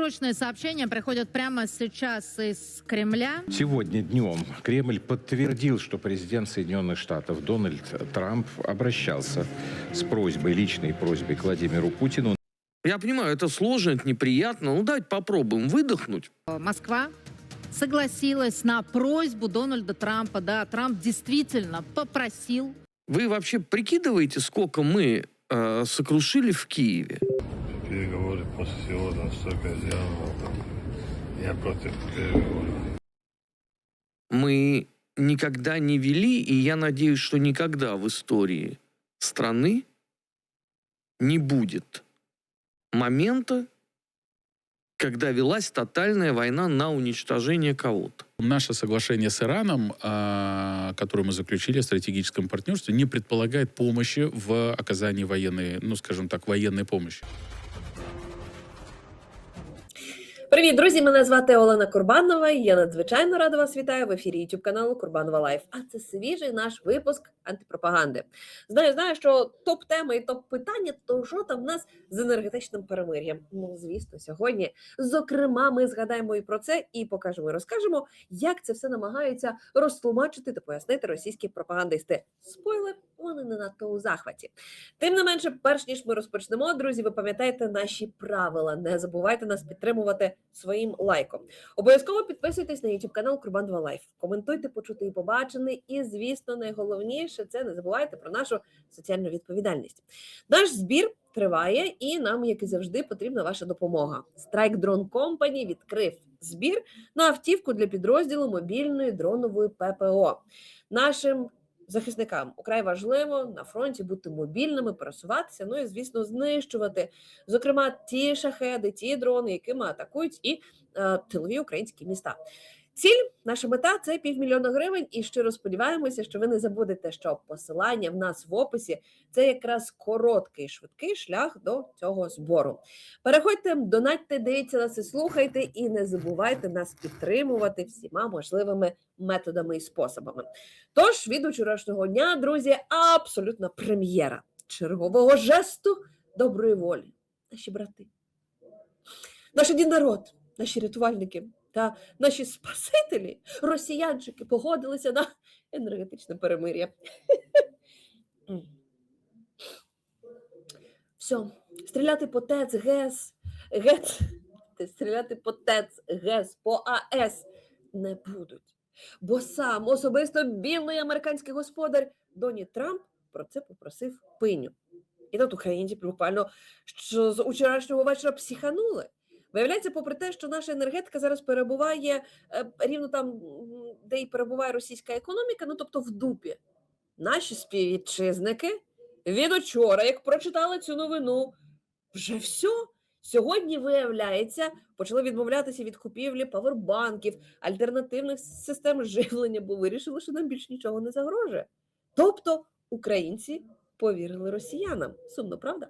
срочные сообщения приходят прямо сейчас из Кремля. Сегодня днем Кремль подтвердил, что президент Соединенных Штатов Дональд Трамп обращался с просьбой, личной просьбой к Владимиру Путину Я понимаю, это сложно, это неприятно. Ну, давайте попробуем выдохнуть. Москва согласилась на просьбу Дональда Трампа. Да, Трамп действительно попросил Вы вообще прикидываете, сколько мы э, сокрушили в Киеве? После всего настолько сделано. там, Я против переговоров. Мы никогда не вели, и я надеюсь, что никогда в истории страны не будет момента, когда велась тотальная война на уничтожение кого-то. Наше соглашение с Ираном, а, которое мы заключили о стратегическом партнерстве, не предполагает помощи в оказании военной, ну, скажем так, военной помощи. Привіт, друзі! Мене звати Олена Курбанова. Я надзвичайно рада вас вітаю в ефірі youtube каналу Курбанова Лайф. А це свіжий наш випуск антипропаганди. Знаю, знаю, що топ тема і топ питання, то що там в нас з енергетичним перемир'ям. Ну, звісно, сьогодні. Зокрема, ми згадаємо і про це, і покажемо, і розкажемо, як це все намагаються розтлумачити та пояснити російські пропагандисти. Спойлер, вони не надто у захваті. Тим не менше, перш ніж ми розпочнемо, друзі, ви пам'ятаєте наші правила. Не забувайте нас підтримувати своїм лайком. Обов'язково підписуйтесь на YouTube канал Курбан 2 Лайф. Коментуйте, почути і побачене. І, звісно, найголовніше це не забувайте про нашу соціальну відповідальність. Наш збір триває, і нам, як і завжди, потрібна ваша допомога. Strike Drone Company відкрив збір на автівку для підрозділу мобільної дронової ППО. Нашим захисникам украй важливо на фронті бути мобільними, пересуватися, ну і звісно, знищувати, зокрема, ті шахеди, ті дрони, якими атакують і е, тилові українські міста. Ціль, наша мета це півмільйона гривень, і щиро сподіваємося, що ви не забудете, що посилання в нас в описі це якраз короткий швидкий шлях до цього збору. Переходьте, донатьте, дивіться нас і слухайте, і не забувайте нас підтримувати всіма можливими методами і способами. Тож від вчорашнього дня, друзі, абсолютна прем'єра чергового жесту доброї волі. Наші брати, наш один народ, наші рятувальники та наші спасителі, росіянчики, погодилися на енергетичне перемир'я. Все, стріляти по ТЕЦ, ГЕС, ГЕЦ, стріляти по ТЕЦ, ГЕС, по АЕС не будуть. Бо сам особисто бідний американський господар Доні Трамп про це попросив пиню. І тут українці буквально що з учорашнього вечора психанули. Виявляється, попри те, що наша енергетика зараз перебуває е, рівно там, де й перебуває російська економіка, ну тобто в дупі. Наші співвітчизники від учора, як прочитали цю новину, вже все. Сьогодні, виявляється, почали відмовлятися від купівлі павербанків, альтернативних систем живлення, бо вирішили, що нам більш нічого не загрожує. Тобто українці повірили росіянам. Сумно, правда?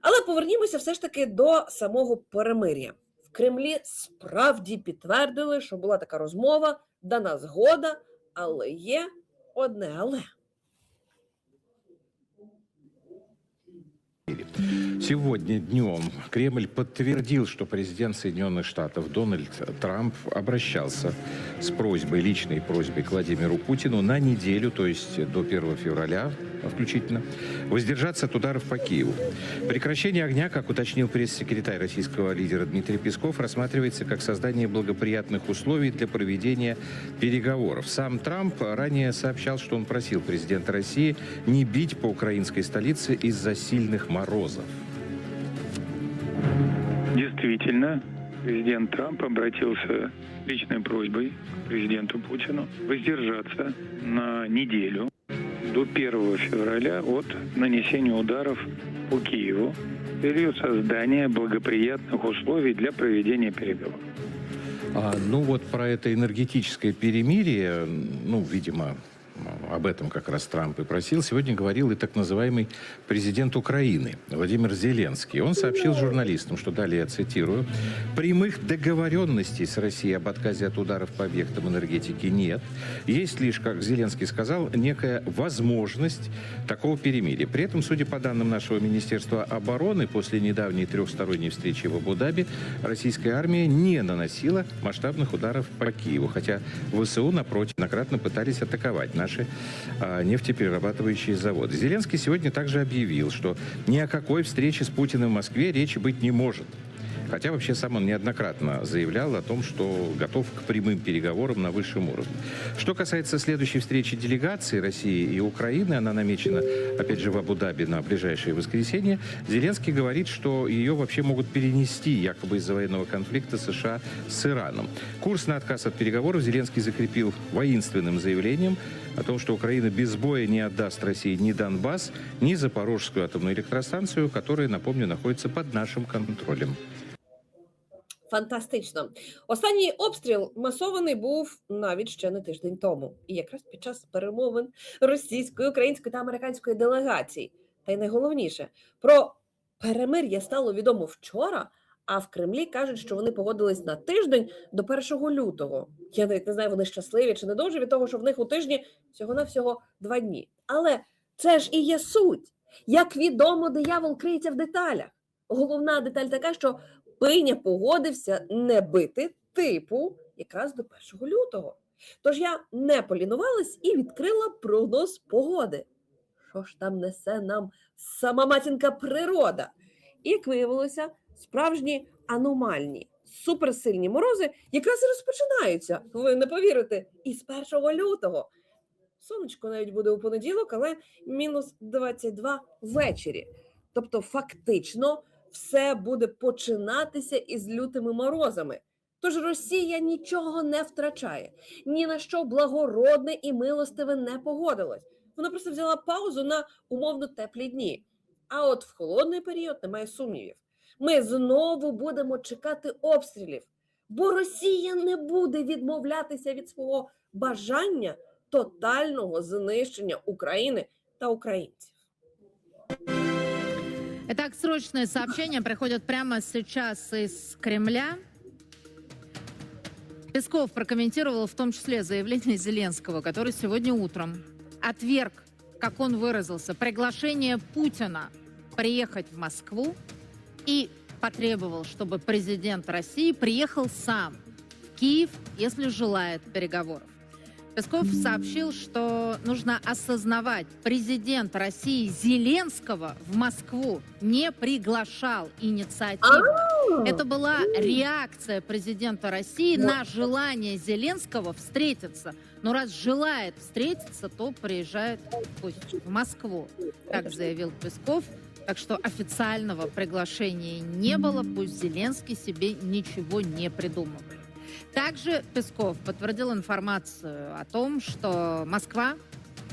Але повернімося все ж таки до самого перемир'я. В Кремлі справді підтвердили, що була така розмова, дана згода, але є одне але. Сегодня днем Кремль подтвердил, что президент Соединенных Штатов Дональд Трамп обращался с просьбой, личной просьбой к Владимиру Путину на неделю, то есть до 1 февраля включительно, воздержаться от ударов по Киеву. Прекращение огня, как уточнил пресс-секретарь российского лидера Дмитрий Песков, рассматривается как создание благоприятных условий для проведения переговоров. Сам Трамп ранее сообщал, что он просил президента России не бить по украинской столице из-за сильных морозов. Действительно, президент Трамп обратился личной просьбой к президенту Путину воздержаться на неделю до 1 февраля от нанесения ударов по Киеву с целью создания благоприятных условий для проведения переговоров. А, ну вот про это энергетическое перемирие, ну, видимо, об этом как раз Трамп и просил, сегодня говорил и так называемый президент Украины Владимир Зеленский. Он сообщил журналистам, что далее я цитирую, «Прямых договоренностей с Россией об отказе от ударов по объектам энергетики нет. Есть лишь, как Зеленский сказал, некая возможность такого перемирия. При этом, судя по данным нашего Министерства обороны, после недавней трехсторонней встречи в Абу-Даби, российская армия не наносила масштабных ударов по Киеву, хотя ВСУ, напротив, накратно пытались атаковать наши а, нефтеперерабатывающие заводы. Зеленский сегодня также объявил, что ни о какой встрече с Путиным в Москве речи быть не может. Хотя вообще сам он неоднократно заявлял о том, что готов к прямым переговорам на высшем уровне. Что касается следующей встречи делегаций России и Украины, она намечена, опять же, в Абу-Даби на ближайшее воскресенье, Зеленский говорит, что ее вообще могут перенести якобы из-за военного конфликта США с Ираном. Курс на отказ от переговоров Зеленский закрепил воинственным заявлением о том, что Украина без боя не отдаст России ни Донбасс, ни Запорожскую атомную электростанцию, которая, напомню, находится под нашим контролем. Фантастично. Останній обстріл масований був навіть ще не тиждень тому, і якраз під час перемовин російської, української та американської делегацій. Та й найголовніше про перемир'я стало відомо вчора. А в Кремлі кажуть, що вони погодились на тиждень до 1 лютого. Я навіть не знаю, вони щасливі чи не дуже від того, що в них у тижні всього навсього два дні. Але це ж і є суть. Як відомо, диявол криється в деталях. Головна деталь така, що Пиня погодився не бити типу якраз до 1 лютого. Тож я не полінувалась і відкрила прогноз погоди. Що ж там несе нам сама матінка природа? І як виявилося, справжні аномальні, суперсильні морози якраз і розпочинаються. Ви не повірите, із 1 лютого. Сонечко навіть буде у понеділок, але мінус 22 ввечері. Тобто, фактично, все буде починатися із лютими морозами. Тож Росія нічого не втрачає, ні на що благородне і милостиве не погодилось. Вона просто взяла паузу на умовно теплі дні. А от в холодний період немає сумнівів. Ми знову будемо чекати обстрілів, бо Росія не буде відмовлятися від свого бажання тотального знищення України та українців. Итак, срочные сообщения приходят прямо сейчас из Кремля. Песков прокомментировал в том числе заявление Зеленского, который сегодня утром отверг, как он выразился, приглашение Путина приехать в Москву и потребовал, чтобы президент России приехал сам в Киев, если желает переговоров. Песков сообщил, что нужно осознавать, президент России Зеленского в Москву не приглашал инициативу. Это была реакция президента России на желание Зеленского встретиться. Но раз желает встретиться, то приезжает пусть в Москву. Так заявил Песков. Так что официального приглашения не было, пусть Зеленский себе ничего не придумывает. Также Песков подтвердил информацию о том, что Москва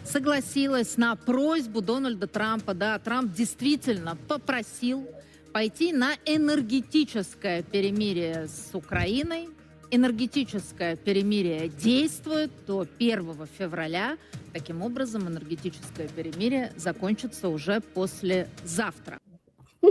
согласилась на просьбу Дональда Трампа. Да, Трамп действительно попросил пойти на энергетическое перемирие с Украиной. Энергетическое перемирие действует до 1 февраля. Таким образом, энергетическое перемирие закончится уже послезавтра.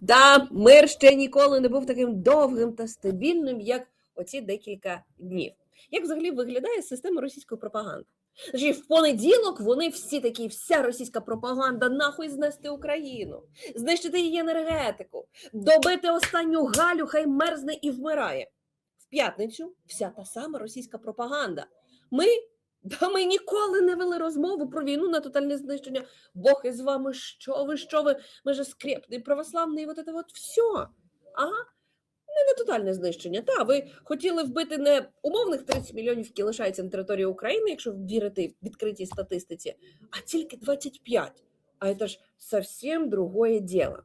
Да, мир ще ніколи не був таким довгим та стабільним, як оці декілька днів. Як взагалі виглядає система російської пропаганди? Значить, в понеділок вони всі такі, вся російська пропаганда, нахуй знести Україну, знищити її енергетику, добити останню Галю, хай мерзне і вмирає. В п'ятницю вся та сама російська пропаганда. Ми, да ми ніколи не вели розмову про війну на тотальне знищення. Бог із вами, що ви, що ви, ми же скрепний, православний, вот это вот все. Ага. Не на тотальне знищення. Та, ви хотіли вбити не умовних 30 мільйонів, які лишаються на території України, якщо вірити відкритій статистиці, а тільки 25. А це ж зовсім другое діло.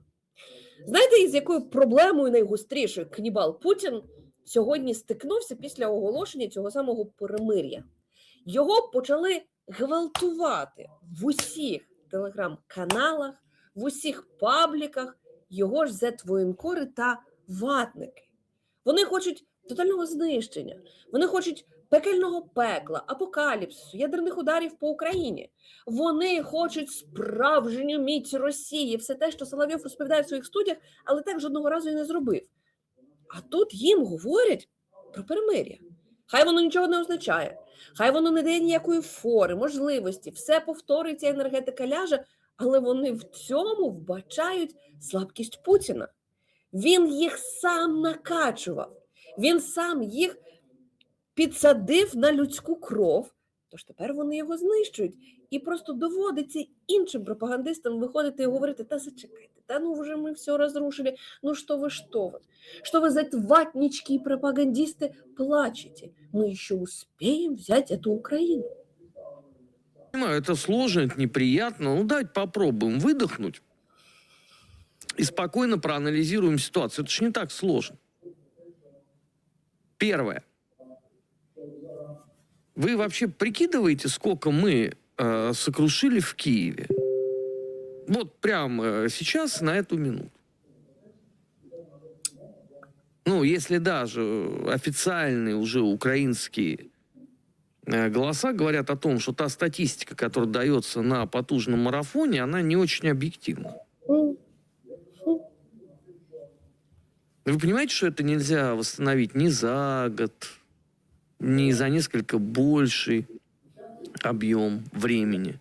Знаєте, із якою проблемою найгострішою канібал Путін сьогодні стикнувся після оголошення цього самого перемир'я? Його почали гвалтувати в усіх телеграм-каналах, в усіх пабліках його ж зетвоєнкори та ватники. Вони хочуть тотального знищення. Вони хочуть пекельного пекла, апокаліпсису, ядерних ударів по Україні. Вони хочуть справжню міць Росії, все те, що Соловйов розповідає в своїх студіях, але так жодного разу і не зробив. А тут їм говорять про перемир'я. Хай воно нічого не означає, хай воно не дає ніякої фори, можливості, все повторюється, енергетика ляже, але вони в цьому вбачають слабкість Путіна. Він їх сам накачував, він сам їх підсадив на людську кров. Тож тепер вони його знищують. І просто доводиться іншим пропагандистам виходити і говорити: та зачекайте, та ну вже ми все розрушили. Ну що ви, що ви? Что вы за это ватнички и пропагандисты плачете? Мы еще успеем взять эту Украину. Это сложно, это неприятно. Ну, давайте попробуем выдохнуть и спокойно проанализируем ситуацию. Это же не так сложно. Первое. Вы вообще прикидываете, сколько мы э, сокрушили в Киеве? Вот прямо э, сейчас, на эту минуту. Ну, если даже официальные уже украинские э, голоса говорят о том, что та статистика, которая дается на потужном марафоне, она не очень объективна. Вы понимаете, что это нельзя восстановить ни за год, ни за несколько больший объем времени.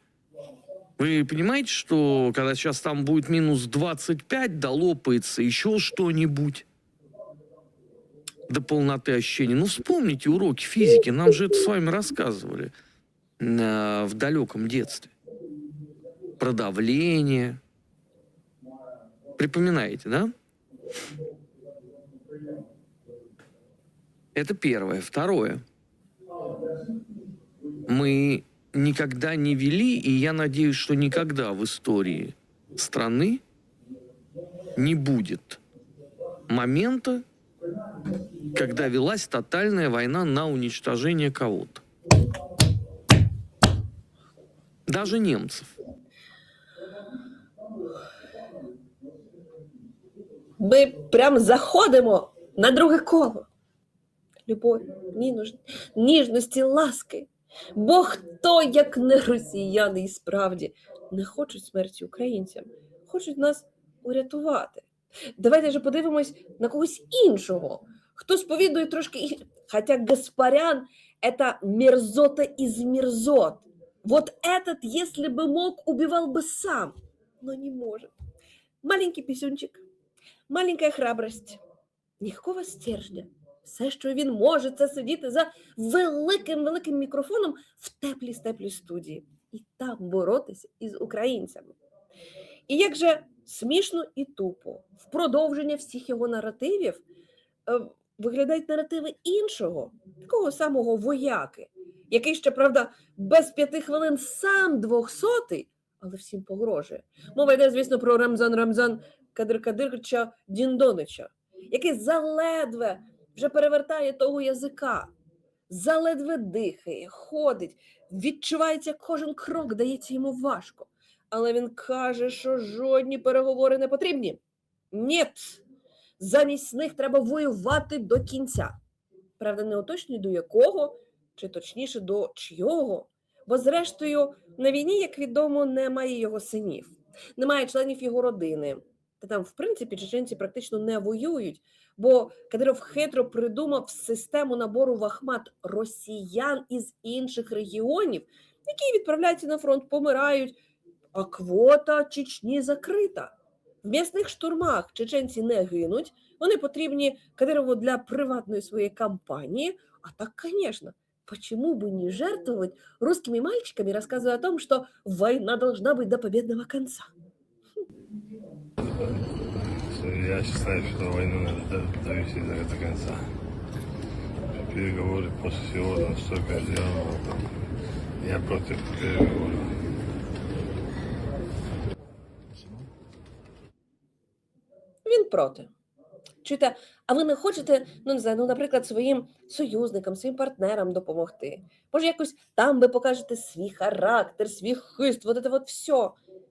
Вы понимаете, что когда сейчас там будет минус 25, долопается еще что-нибудь до полноты ощущений. Ну, вспомните уроки физики, нам же это с вами рассказывали э, в далеком детстве. Про давление. Припоминаете, да? Это первое. Второе. Мы никогда не вели, и я надеюсь, что никогда в истории страны не будет момента, когда велась тотальная война на уничтожение кого-то. Даже немцев. Ми прям заходимо на друге коло. Любов, ніж, ніжності, ласки. Бо хто, як не росіяни, і справді не хочуть смерті українцям, хочуть нас урятувати. Давайте же подивимось на когось іншого, хто сповідує трошки. і- Хоча Гаспарян – это мерзота из мерзот. Вот этот, если бы мог, убивал бы сам, но не может. Маленький пісюнчик, маленька храбрость, ніякого стержня. все, що він може, це сидіти за великим великим мікрофоном в теплій теплій студії і там боротися із українцями. І як же смішно і тупо в продовження всіх його наративів е, виглядають наративи іншого, такого самого вояки, який ще, правда, без п'яти хвилин сам двохсотий, але всім погрожує. Мова йде, звісно, про Рамзан Рамзан Кадир Кадирча Діндонича, який заледве вже перевертає того язика, заледве дихає, ходить, відчувається кожен крок, дається йому важко. Але він каже, що жодні переговори не потрібні. Нєт! Замість них треба воювати до кінця. Правда, не уточнює до якого, чи точніше до чийого. Бо, зрештою, на війні, як відомо, немає його синів, немає членів його родини. Та там, в принципі, чеченці практично не воюють, бо Кадиров хитро придумав систему набору в Ахмат росіян із інших регіонів, які відправляються на фронт, помирають, а квота Чечні закрита. В м'ясних штурмах чеченці не гинуть, вони потрібні Кадирову для приватної своєї кампании. А так, конечно, почему бы не жертвовать русскими мальчиками, рассказывая о том, что война должна быть до победного конца? Я считаю, что войну надо довести до, конца. Переговоры после всего там столько сделано. Я против переговоров. Він проти. Чуєте, а ви не хочете, ну не знаю, ну, наприклад, своїм союзникам, своїм партнерам допомогти? Може, якось там ви покажете свій характер, свій хист, вот это вот все.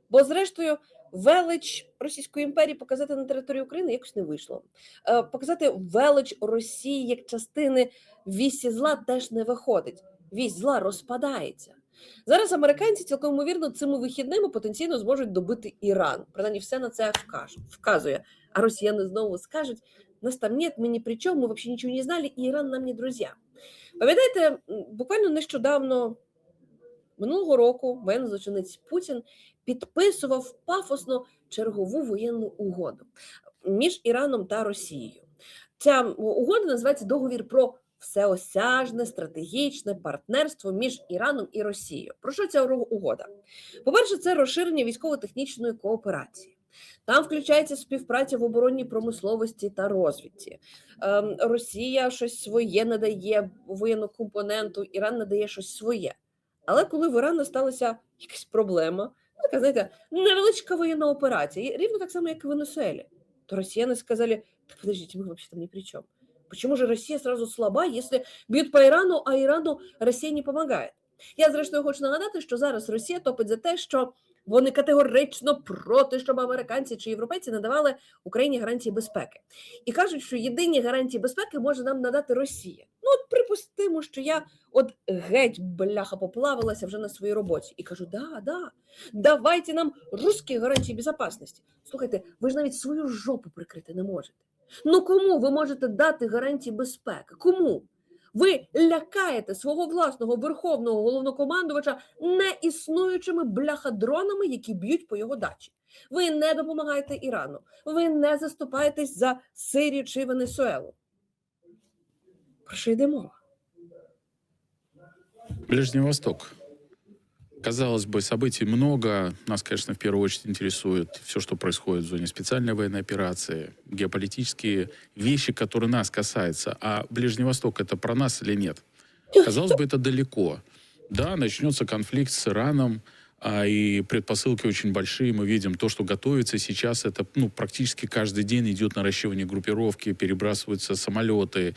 Бо, зрештою, велич Російської імперії показати на території України якось не вийшло. Е, Показати велич Росії як частини вісі зла теж не виходить. Вісь зла розпадається. Зараз американці цілком ймовірно цими вихідними потенційно зможуть добити Іран. Принаймні, все на це вказує. А росіяни знову скажуть: нас там нет, ми ні при чому, ми взагалі нічого не знали, і Іран нам не друзі. Пам'ятаєте, буквально нещодавно, минулого року, воєнний злочинець Путін підписував пафосно чергову воєнну угоду між Іраном та Росією. Ця угода називається договір про всеосяжне стратегічне партнерство між Іраном і Росією. Про що ця угода? По-перше, це розширення військово-технічної кооперації. Там включається співпраця в оборонній промисловості та розвідці. Ем, Росія щось своє надає воєнну компоненту, Іран надає щось своє. Але коли в Ірану сталася якась проблема, така, знаєте, невеличка воєнна операція, рівно так само, як і в Венесуелі, то росіяни сказали, так подождите, мы вообще там ни при чем. Почему же Россия сразу слаба, если б'ють по Ірану, а Ірану Росія не допомагає? Я, зрештою, хочу нагадати, що зараз Росія топить за те, що вони категорично проти, щоб американці чи європейці надавали Україні гарантії безпеки. І кажуть, що єдині гарантії безпеки може нам надати Росія. Ну, от припустимо, що я от геть бляха поплавилася вже на своїй роботі. І кажу: да, да, давайте нам русські гарантії безпечності. Слухайте, ви ж навіть свою жопу прикрити не можете. Ну кому ви можете дати гарантії безпеки? Кому? Ви лякаєте свого власного верховного головнокомандувача неіснуючими бляхадронами, які б'ють по його дачі. Ви не допомагаєте Ірану, ви не заступаєтесь за Сирію чи Венесуелу. Про що йде мова? Ближний Восток. Казалось бы, событий много. Нас, конечно, в первую очередь интересует все, что происходит в зоне специальной военной операции, геополитические вещи, которые нас касаются. А Ближний Восток это про нас или нет? Казалось бы, это далеко. Да, начнется конфликт с Ираном, а, и предпосылки очень большие. Мы видим то, что готовится сейчас. Это ну, практически каждый день идет наращивание группировки, перебрасываются самолеты,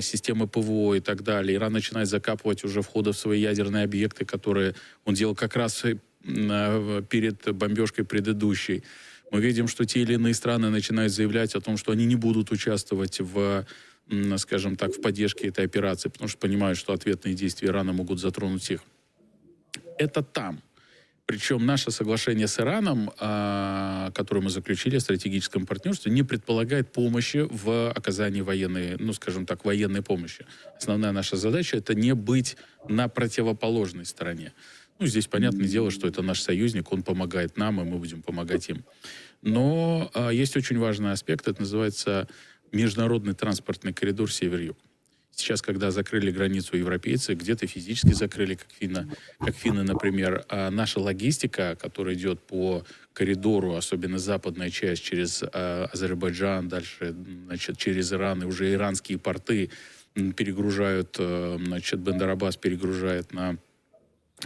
системы ПВО и так далее. Иран начинает закапывать уже входы в свои ядерные объекты, которые он делал как раз э, перед бомбежкой предыдущей. Мы видим, что те или иные страны начинают заявлять о том, что они не будут участвовать в, скажем так, в поддержке этой операции, потому что понимают, что ответные действия Ирана могут затронуть их. Это там. Причем наше соглашение с Ираном, а, которое мы заключили о стратегическом партнерстве, не предполагает помощи в оказании военной, ну, скажем так, военной помощи. Основная наша задача это не быть на противоположной стороне. Ну, здесь понятное дело, что это наш союзник, он помогает нам, и мы будем помогать им. Но а, есть очень важный аспект, это называется международный транспортный коридор север-юг. Сейчас, когда закрыли границу европейцы, где-то физически закрыли, как финны, как финны, например, а наша логистика, которая идет по коридору, особенно западная часть через а, Азербайджан, дальше, значит, через Иран, и уже иранские порты перегружают, э, значит, Бендарабас перегружает на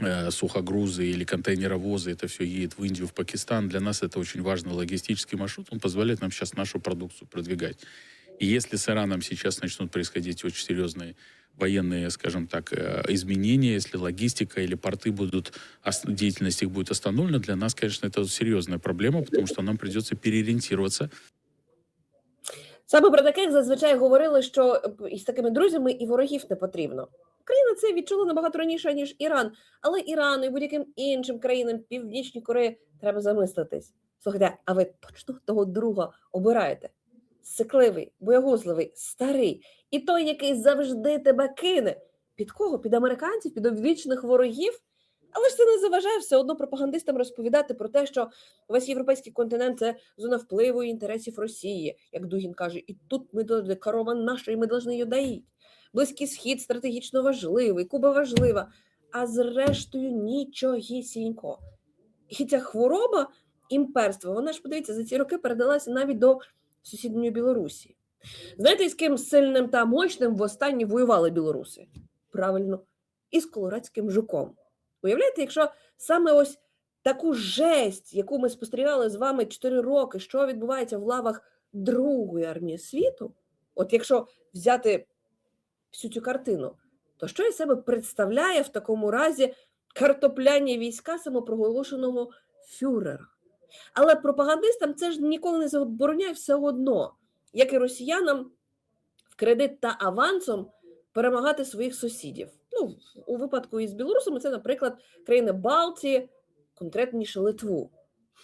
э, сухогрузы или контейнеровозы, это все едет в Индию, в Пакистан. Для нас это очень важный логистический маршрут, он позволяет нам сейчас нашу продукцию продвигать. И если с Ираном сейчас начнут происходить очень серьезные военные, скажем так, э, изменения, если логистика или порты будут, ос- деятельность их будет остановлена, для нас, конечно, это серьезная проблема, потому что нам придется переориентироваться Саме про таких зазвичай говорили, що е, із такими друзями і ворогів не потрібно. Україна це відчула набагато раніше, ніж Іран, але Ірану і будь-яким іншим країнам Північній Кореї треба замислитись. Слухайте, а ви точно того друга обираєте? Сикливий, боягузливий, старий, і той, який завжди тебе кине. Під кого? Під американців, під обвічних ворогів? Але ж це не заважає все одно пропагандистам розповідати про те, що весь європейський континент це зона впливу і інтересів Росії, як Дугін каже, і тут ми до корова наша, і ми повинні її доїти. Близький схід стратегічно важливий, Куба важлива, а зрештою нічогісінько. І ця хвороба імперства, вона ж подивіться, за ці роки передалася навіть до сусідньої Білорусі. Знаєте, з ким сильним та мощним востаннє воювали білоруси? Правильно, із колорадським жуком. Уявляєте, якщо саме ось таку жесть, яку ми спостерігали з вами 4 роки, що відбувається в лавах Другої армії світу, от якщо взяти всю цю картину, то що із себе представляє в такому разі картопляні війська самопроголошеного фюрера? Але пропагандистам це ж ніколи не забороняє все одно, як і росіянам в кредит та авансом перемагати своїх сусідів. Ну, у випадку із білорусами це, наприклад, країни Балтії, конкретніше Литву.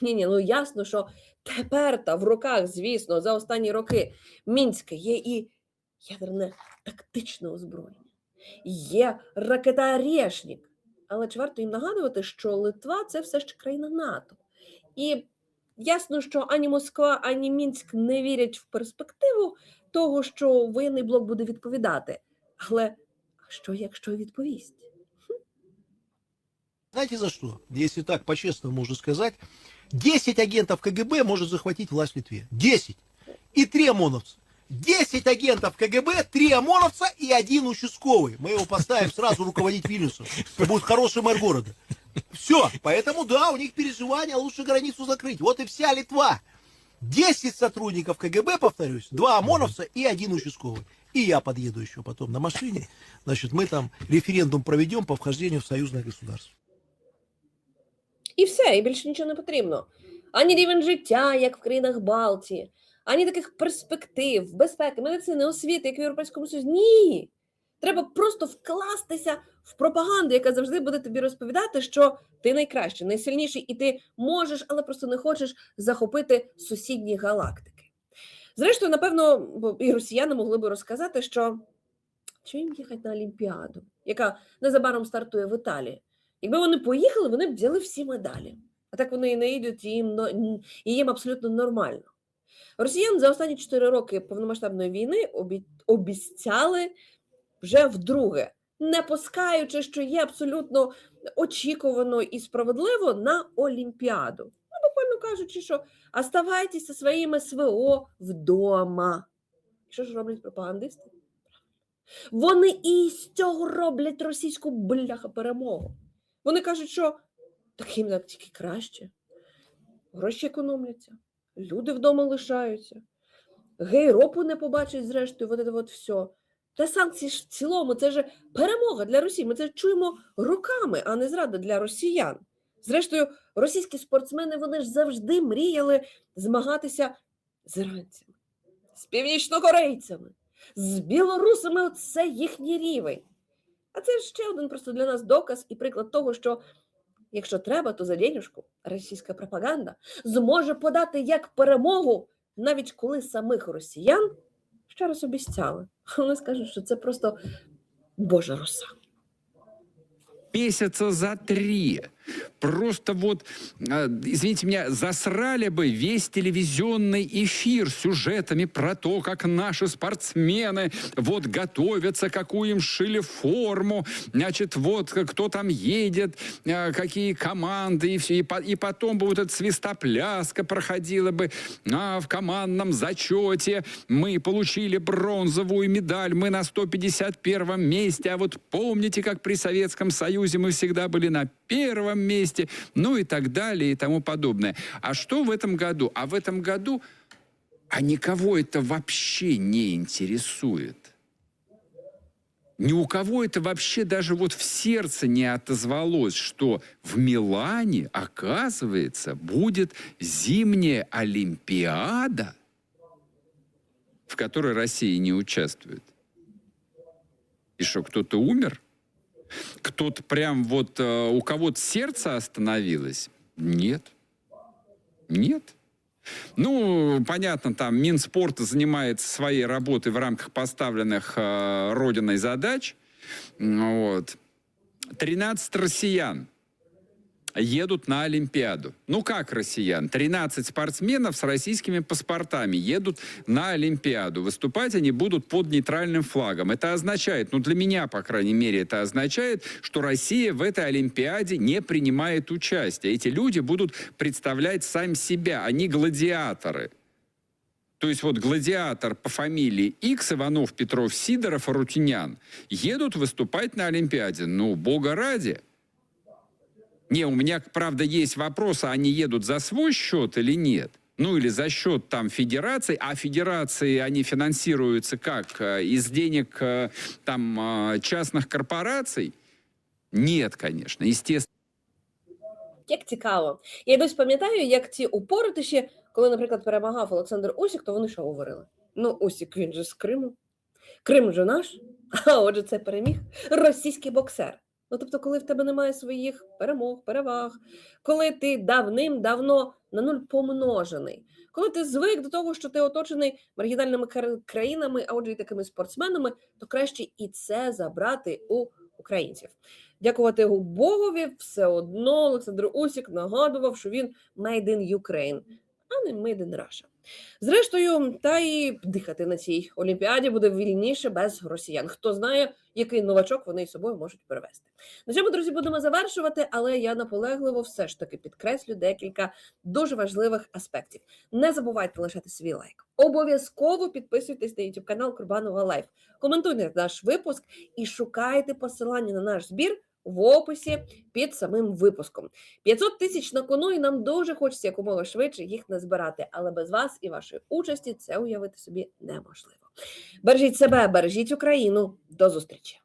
Ні, ні, ну ясно, що тепер та в руках, звісно, за останні роки Мінська є і ядерне тактичне озброєння, є ракета Орешник. Але чи варто їм нагадувати, що Литва це все ще країна НАТО. І ясно, що ані Москва, ані Мінськ не вірять в перспективу того, що воєнний блок буде відповідати. Але а що, якщо відповість? Знаете за что? Если так по-честному можно сказать, 10 агентов КГБ может захватить власть в Литве. 10. И 3 ОМОНовца. 10 агентов КГБ, 3 ОМОНовца и один участковый. Мы его поставим сразу руководить Вильнюсом. Это будет хороший мэр города. Все. Поэтому да, у них переживания, лучше границу закрыть. Вот и вся Литва. 10 сотрудников КГБ, повторюсь, 2 ОМОНовца и один участковый. И я подъеду еще потом на машине. Значит, мы там референдум проведем по вхождению в союзное государство. І все, і більше нічого не потрібно. Ані рівень життя, як в країнах Балтії, ані таких перспектив, безпеки, медицини, освіти, як в Європейському Союзі. Ні. Треба просто вкластися в пропаганду, яка завжди буде тобі розповідати, що ти найкращий, найсильніший, і ти можеш, але просто не хочеш захопити сусідні галактики. Зрештою, напевно, і росіяни могли би розказати, що що їм їхати на Олімпіаду, яка незабаром стартує в Італії. Якби вони поїхали, вони б взяли всі медалі. А так вони і не йдуть, і їм, і їм абсолютно нормально. Росіян за останні 4 роки повномасштабної війни обіцяли вже вдруге, не пускаючи, що є абсолютно очікувано і справедливо на Олімпіаду. Ну, буквально кажучи, що оставайтеся зі своїм СВО вдома. Що ж роблять пропагандисти? Вони і з цього роблять російську бляха перемогу. Вони кажуть, що так їм так тільки краще. Гроші економляться, люди вдома лишаються, гейропу не побачать, зрештою, от це от все. Та санкції ж в цілому це ж перемога для Росії. Ми це чуємо роками, а не зрада для росіян. Зрештою, російські спортсмени вони ж завжди мріяли змагатися з іранцями, з північнокорейцями, з білорусами. Це їхній рівень. А це ще один просто для нас доказ і приклад того, що якщо треба, то за денежку російська пропаганда зможе подати як перемогу, навіть коли самих росіян ще раз обіцяли. Вони скажуть, що це просто Божа роса. Місяця за три. Просто вот, э, извините меня, засрали бы весь телевизионный эфир сюжетами про то, как наши спортсмены вот готовятся, какую им шили форму, значит, вот кто там едет, э, какие команды, и, все, и потом бы вот эта свистопляска проходила бы а, в командном зачете. Мы получили бронзовую медаль, мы на 151 месте, а вот помните, как при Советском Союзе мы всегда были на первом месте, ну и так далее и тому подобное. А что в этом году? А в этом году, а никого это вообще не интересует. Ни у кого это вообще даже вот в сердце не отозвалось, что в Милане, оказывается, будет зимняя Олимпиада, в которой Россия не участвует. И что, кто-то умер? Кто-то прям вот э, у кого-то сердце остановилось? Нет. Нет. Ну, понятно, там Минспорт занимается своей работой в рамках поставленных э, Родиной задач. Ну, Вот. 13 россиян едут на Олимпиаду. Ну как россиян? 13 спортсменов с российскими паспортами едут на Олимпиаду. Выступать они будут под нейтральным флагом. Это означает, ну для меня, по крайней мере, это означает, что Россия в этой Олимпиаде не принимает участие. Эти люди будут представлять сами себя, они гладиаторы. То есть вот гладиатор по фамилии X, Иванов, Петров, Сидоров, Арутюнян едут выступать на Олимпиаде. Ну, бога ради. Не, у меня, правда, есть вопрос, а они едут за свой счет или нет? Ну, или за счет там федерации, а федерации, они финансируются как? Э, Из денег э, там э, частных корпораций? Нет, конечно, естественно. Як цікаво. Я й досі пам'ятаю, як ці упоротиші, коли, наприклад, перемагав Олександр Усік, то вони що говорили? Ну, Усік, він же з Криму. Крим же наш. А отже, це переміг російський боксер. Ну, тобто, коли в тебе немає своїх перемог, переваг, коли ти давним-давно на нуль помножений, коли ти звик до того, що ти оточений маргінальними країнами, а отже, і такими спортсменами, то краще і це забрати у українців. Дякувати Богові, все одно Олександр Усік нагадував, що він made in Ukraine, а не made in Russia. Зрештою, та і дихати на цій олімпіаді буде вільніше без росіян. Хто знає, який новачок вони із собою можуть привезти. На цьому, друзі, будемо завершувати, але я наполегливо все ж таки підкреслю декілька дуже важливих аспектів. Не забувайте лишати свій лайк. Обов'язково підписуйтесь на YouTube канал Курбанова Лайф. Коментуйте наш випуск і шукайте посилання на наш збір в описі під самим випуском. 500 тисяч на кону, і нам дуже хочеться якомога швидше їх назбирати. Але без вас і вашої участі це уявити собі неможливо. Бережіть себе, бережіть Україну. До зустрічі!